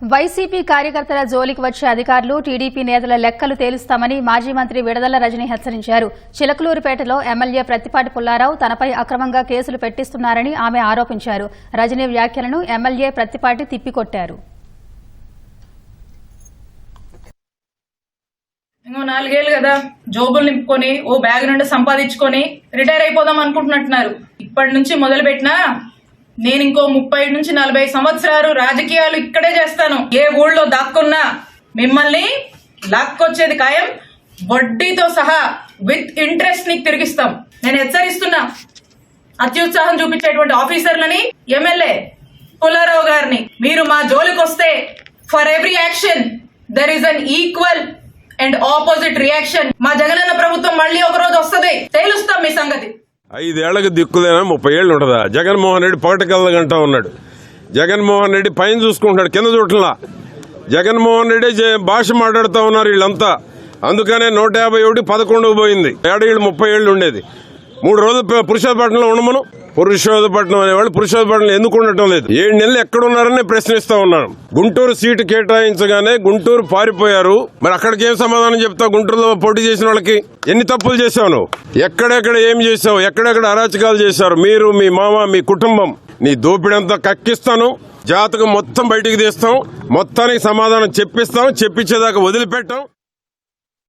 YCP కార్యకర్తల జోలికి వచ్చే అధికారులు టీడీపీ నేతల లెక్కలు తేలుస్తామని మాజీ మంత్రి విడదల రజని హెచ్చరించారు. చిలకలూరుపేటలో ఎమ్మెల్యే ప్రత్తిపాటి పుల్లారావు తనపై అక్రమంగా కేసులు పెట్టిస్తున్నారని ఆమె ఆరోపించారు. రజని వ్యాఖ్యలను ఎమ్మెల్యే ప్రత్తిపాటి తిప్పికొట్టారు. ఇంకో నాలుగేళ్ళు కదా జోబులు నింపుకొని ఓ బ్యాగ్ నుండి సంపాదించుకొని రిటైర్ అయిపోదాం అనుకుంటున్నట్టున్నారు. ఇప్పటి నుంచి మొదలు పెట్టినా నేను ఇంకో ముప్పై నుంచి నలభై సంవత్సరాలు రాజకీయాలు ఇక్కడే చేస్తాను. ఏ ఊళ్ళో దాక్కున్నా మిమ్మల్ని లాక్కొచ్చేది ఖాయం వడ్డీతో సహా విత్ ఇంట్రెస్ట్ నీకు తిరిగిస్తాం. నేను హెచ్చరిస్తున్నా. అత్యుత్సాహం చూపించేటువంటి ఆఫీసర్లని ఎమ్మెల్యే పుల్లారావు గారిని. మీరు మా జోలికి వస్తే for every action there is an equal and opposite reaction. మా జగనన్న ప్రభుత్వం మళ్ళీ ఒక రోజు వస్తుంది. తేలుస్తాం మీ సంగతి. ఐదేళ్ళకు దిక్కులేనా? ముప్పై ఏళ్ళు ఉంటుందా జగన్మోహన్ రెడ్డి పగటికెళ్ళగంటా ఉన్నాడు. జగన్మోహన్ రెడ్డి పైన చూసుకుంటున్నాడు కింద చూడలా జగన్మోహన్ రెడ్డి భాష మాట్లాడుతూ ఉన్నారు వీళ్ళంతా. అందుకనే నూట యాభై ఒకటి పదకొండుకు పోయింది. ఏడేళ్ళు ముప్పై ఏళ్ళు ఉండేది. మూడు రోజులు ప- పురుషోత్పట్నంలో ఉండమను. పురుషోధపట్నం అనేవాళ్ళు పురుషోధపట్నం ఎందుకు ఉండటం లేదు. ఏడు నెలలు ఎక్కడున్నారని ప్రశ్నిస్తా ఉన్నాను గుంటూరు సీటు కేటాయించగానే గుంటూరు పారిపోయారు. మరి అక్కడికి ఏం సమాధానం చెప్తావు గుంటూరులో పోటీ చేసిన వాళ్ళకి ఎన్ని తప్పులు చేశావు నువ్వు? ఎక్కడెక్కడ ఏం చేశావు? ఎక్కడెక్కడ అరాచకాలు చేశారు? మీరు మీ మామ మీ కుటుంబం. నీ దోపిడంతా కక్కిస్తాను. జాతకం మొత్తం బయటికి తీస్తాం. మొత్తానికి సమాధానం చెప్పిస్తాం. చెప్పించేదాకా వదిలిపెట్టాం.